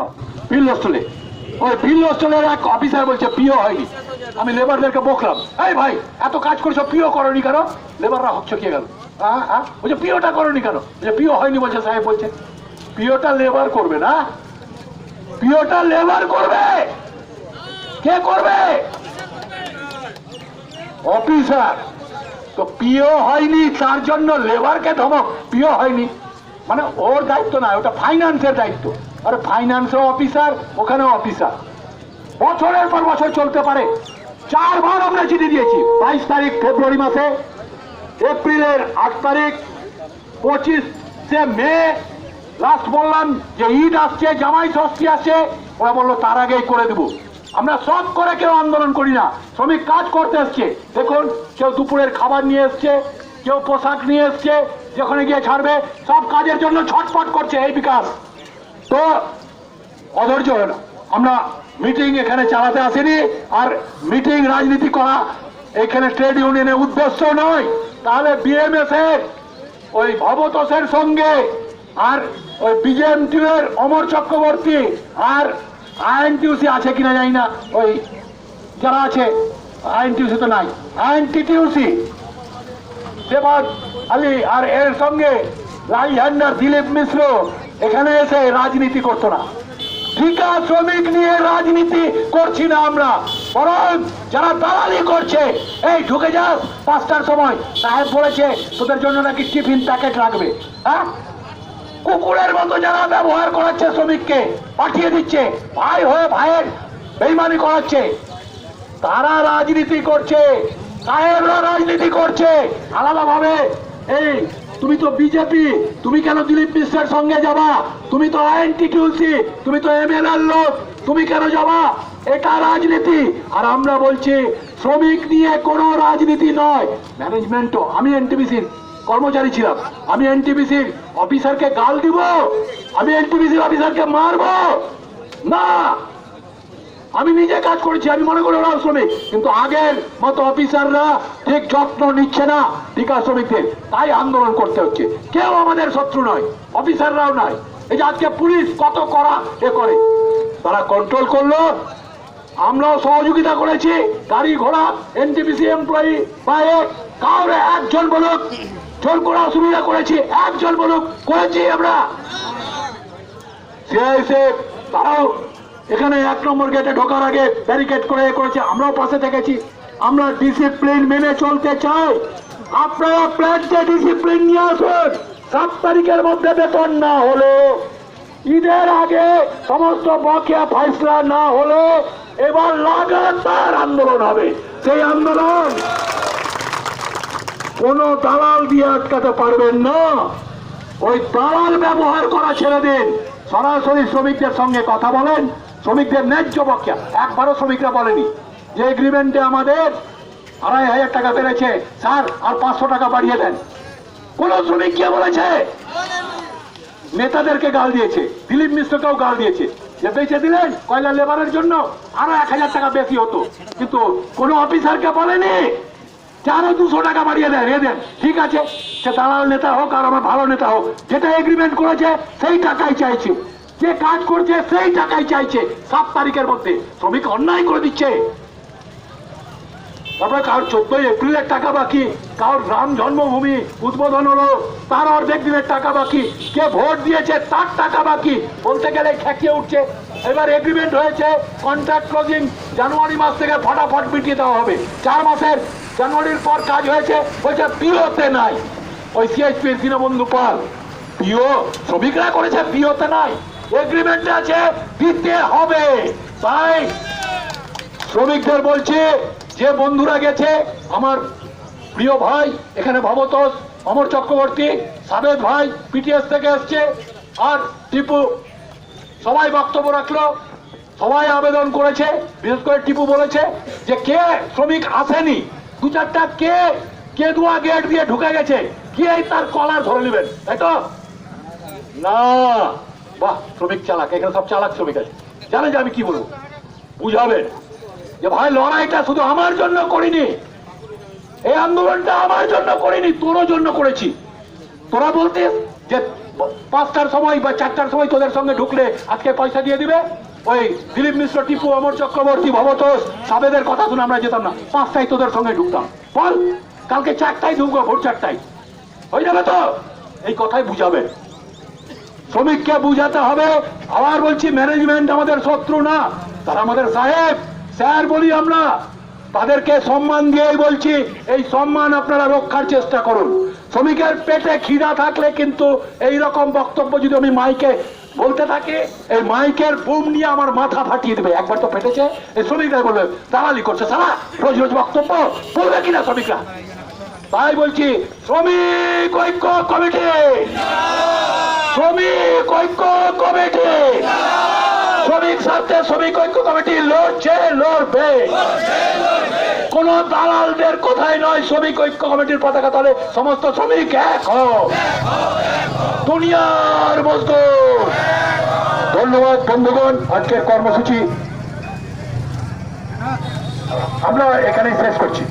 শোনাও বিল হোস্টেলে। ওই বিল হোস্টেলের এক অফিসার বলছে, পিও হয়নি। আমি লেবারদেরকে বকলাম, এই ভাই, এত কাজ করেছ পিও করনি কেন? লেবাররা হকচকিয়ে গেল হ্যাঁ হ্যাঁ বলছে, পিওটা করনি কেন? বলছে, পিও হয়নি, বলছে, সাহেব বলছে, পিওটা লেবার করবে না? পিওটা লেবার করবে? কে করবে? অফিসার। তো পিও হয়নি, তার জন্য লেবারকে ধমক। পিও হয়নি। মানে ওর দায়িত্ব না, ওটা ফাইন্যান্সের দায়িত্ব। আরে ফাইন্যান্সও অফিসার ওখানেও অফিসার বছরের পর বছর চলতে পারে। চারবার আমরা চিঠি দিয়েছি। বাইশ তারিখ ফেব্রুয়ারি মাসে, এপ্রিলের আট তারিখ, পঁচিশে মে লাস্ট বললাম যে ঈদ আসছে, জামাই ষষ্ঠী আসছে, ওরা বলল, তার আগেই করে দেবো। আমরা সব করে কেউ আন্দোলন করি না। শ্রমিক কাজ করতে এসছে। দেখুন, কেউ দুপুরের খাবার নিয়ে এসছে, কেউ পোশাক নিয়ে এসছে, যেখানে গিয়ে ছাড়বে, সব কাজের জন্য ছটফট করছে এই বিকাশ। তো অধৈর্য হয় না। আমরা মিটিং এখানে চালাতে আসিনি, আর মিটিং রাজনীতি করা এখানে ট্রেড ইউনিয়নের উদ্দেশ্য নয়। তাহলে বিএমএস এর, ওই ভবতোষের সঙ্গে, আর ওই বিজেএমটি এর অমর চক্রবর্তী, আর আইএনটিউসি আছে কিনা জানি না। ওই যারা আছে আইএনটিউসি তো নাই। আইএনটিটিউসি দেবাদ আলী আর এর সঙ্গে রাই হান্ডার দিলীপ মিশ্র এখানে এসে রাজনীতি করতো না। ঠিকা শ্রমিক নিয়ে রাজনীতি করছি না আমরা। বরং যারা দালালি করছে, এই ঢুকে যাস পাঁচটার সময়। সাহেব বলেছে, তোদের জন্য নাকি টিফিন প্যাকেট লাগবে হ্যাঁ? কুকুরের মতো যারা ব্যবহার করাচ্ছে শ্রমিককে পাঠিয়ে দিচ্ছে, ভাই হয়ে ভাইয়ের বেইমানি করাচ্ছে। তারা রাজনীতি করছে, সাহেবরা রাজনীতি করছে। আলাদাভাবে এই তুমি তো বিজেপি তুমি কেন দিলীপ মিশ্রের সঙ্গে যাবা? তুমি তো আইএনটিটিউসি তুমি তো এমএলএর লোক, তুমি কেন যাবা? এটা রাজনীতি। আর আমরা বলছি, শ্রমিক নিয়ে কোনো রাজনীতি নয়। ম্যানেজমেন্টও আমি এনটিপিসির কর্মচারী ছিলাম। আমি এনটিপিসির অফিসারকে গাল দিব, আমি এনটিপিসির অফিসারকে মারবো। না! আমি নিজে কাজ করেছি, আমি মনে করি ওরাও শ্রমিক। কিন্তু আগের মতো অফিসাররা ঠিক যত্ন নিচ্ছে না ঠিকা শ্রমিকদের। তাই আন্দোলন করতে হচ্ছে। কেউ আমাদের শত্রু নয়, অফিসাররাও নয়। এই যে আজকে পুলিশ কত করা এ করে। তারা কন্ট্রোল করল। আমরাও সহযোগিতা করেছি। গাড়ি ঘোড়া এনটিপিসি এমপ্লয়ি পায়ে কাউরে একজন বলুক, জোর করে অসুবিধা করেছি, একজন বলুক, করেছি আমরা। সিআইএসএ তারাও এখানে এক নম্বর গেটে ঢোকার আগে ব্যারিকেড করে করেছে। আমরাও পাশে থেকেছি। আমরা ডিসিপ্লিন মেনে চলতে চাই। আপনারা প্ল্যান্টে ডিসিপ্লিন নিয়ে আসুন। সাত তারিখের মধ্যে বেতন না হলো। ঈদের আগে সমস্ত বকেয়া ফয়সলা না হলে। এবার লাগাতার আন্দোলন হবে। সেই আন্দোলন কোনো দালাল দিয়ে আটকাতে পারবেন না। ওই দালাল ব্যবহার করা ছেড়ে দিন। সরাসরি শ্রমিকদের সঙ্গে কথা বলেন। শ্রমিকদের ন্যায্য বকেয়া। একবারও শ্রমিকরা বলেনি। যে এগ্রিমেন্টে আমাদের আড়াই হাজার টাকা বেড়েছে, স্যার, আর পাঁচশো টাকা বাড়িয়ে দেন। কোন শ্রমিক কে বলেছে? নেতাদেরকে গাল দিয়েছে। দিলীপ মিশ্রকেও গাল দিয়েছে। যে বেঁচে দিলেন কয়লা লেবারের জন্য আরও এক হাজার টাকা বেশি হতো। কিন্তু কোনো অফিসারকে বলেনি আরও দুশো টাকা বাড়িয়ে দেন। এ দেন, ঠিক আছে, সে দালাল নেতা হোক আর আমার ভালো নেতা হোক, যেটা এগ্রিমেন্ট করেছে, সেই টাকাই চাইছে। যে কাজ করছে, সেই টাকাই চাইছে। সাত তারিখের মধ্যে। শ্রমিক অন্যায় করে দিচ্ছে। তারপরে কারোর চোদ্দই এপ্রিলের টাকা বাকি? কারোর রাম জন্মভূমি উদ্বোধন হলো? তার অর্ধেক দিনের টাকা বাকি। কে ভোট দিয়েছে, তার টাকা বাকি? বলতে গেলে খেকিয়ে উঠছে। এবার এগ্রিমেন্ট হয়েছে কন্ট্রাক্ট ক্লোজিং জানুয়ারি মাস থেকে ফটাফট মিটিয়ে দেওয়া হবে। চার মাসের জানুয়ারির পর কাজ হয়েছে, বলছে পিওতে নাই। ওই সিএইচপির দীনবন্ধু পাল পিও শ্রমিকরা করেছে পিওতে নাই। এগ্রিমেন্টে আছে, দিতে হবে। তাই শ্রমিকদের বলছে, যে বন্ধুরা গেছে, আমার প্রিয় ভাই, এখানে ভবতোষ, অমর চক্রবর্তী, সাবেদ ভাই পিটিএস থেকে এসছে, আর টিপু। সবাই বক্তব্য রাখল, সবাই আবেদন করেছে, বিশেষ করে টিপু বলেছে যে কে শ্রমিক আসেনি, দু চারটা কে কে দুয়া গেট দিয়ে ঢুকে গেছে কে তার কলার ধরে নেবেন, তাই তো? না। বাহ, শ্রমিক চালাক, এখানে সব চালাক শ্রমিক আছে। জানে যে আমি কি বলব? বুঝাবেন যে ভাই, লড়াইটা শুধু আমার জন্য করিনি। এই আন্দোলনটা আমার জন্য করিনি, তোরও জন্য করেছি। তোরা বলতে যে পাঁচটার সময় বা চারটার সময় তোদের সঙ্গে ঢুকলে আজকে পয়সা দিয়ে দিবে? ওই দিলীপ মিশ্র, টিপু, অমর চক্রবর্তী, ভবতোষ, সাবেদের কথা শুনে আমরা যেতাম না। পাঁচটায় তোদের সঙ্গে ঢুকতাম। বল, কালকে চারটায় ঢুকবো, ভোর চারটায়। হয়ে যাবে তো? এই কথাই বুঝাবে। শ্রমিককে বুঝাতে হবে। আবার বলছি ম্যানেজমেন্ট আমাদের শত্রু না। তারা আমাদের সাহেব। স্যার বলি আমরা, তাদেরকে সম্মান দিয়েই বলছি, এই সম্মান আপনারা রক্ষার চেষ্টা করুন। শ্রমিকের পেটে খিদা থাকলে কিন্তু এই রকম বক্তব্য যদি আমি মাইকে বলতে থাকি, এই মাইকের বুম নিয়ে আমার মাথা ফাটিয়ে দেবে। একবার তো ফেটেছে। এই শ্রমিকরা বলবে, দালালি করছে সারা। রোজ রোজ বক্তব্য বলবে কিনা শ্রমিকরা? তাই বলছি, শ্রমিক ঐক্য কমিটি। শ্রমিক ঐক্য কমিটি। শ্রমিক স্বার্থে শ্রমিক ঐক্য কমিটি লড়ছে, লড়বে। কোন দালালদের কথাই নয়, শ্রমিক ঐক্য কমিটির পতাকা তলে সমস্ত শ্রমিক এক দুনিয়ার মজদুর। ধন্যবাদ, বন্ধুগণ। আজকের কর্মসূচি আমরা এখানেই শেষ করছি।